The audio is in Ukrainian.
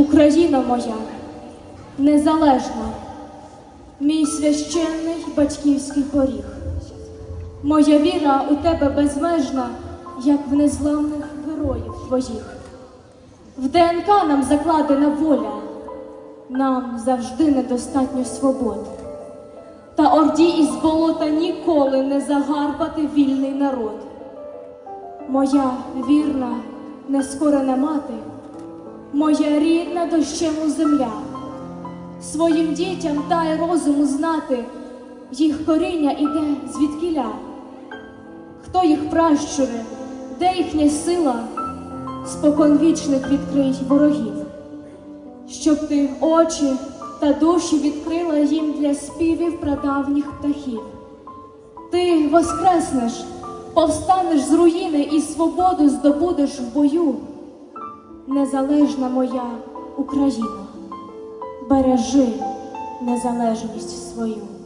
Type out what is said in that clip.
Україна моя, незалежна, мій священний батьківський поріг. Моя віра у тебе безмежна, як в незламних героїв твоїх. В ДНК нам закладена воля, нам завжди недостатньо свобод. Та орді із болота ніколи не загарбати вільний народ. Моя вірна, нескорена мати, моя рідна дощему земля, своїм дітям дай розуму знати, їх коріння іде звідкіля. Хто їх пращури, де їхня сила, спокон вічних відкрий ворогів, щоб ти очі та душі відкрила їм для співів прадавніх птахів. Ти воскреснеш, повстанеш з руїни і свободу здобудеш в бою. Незалежна моя Україна, бережи незалежність свою.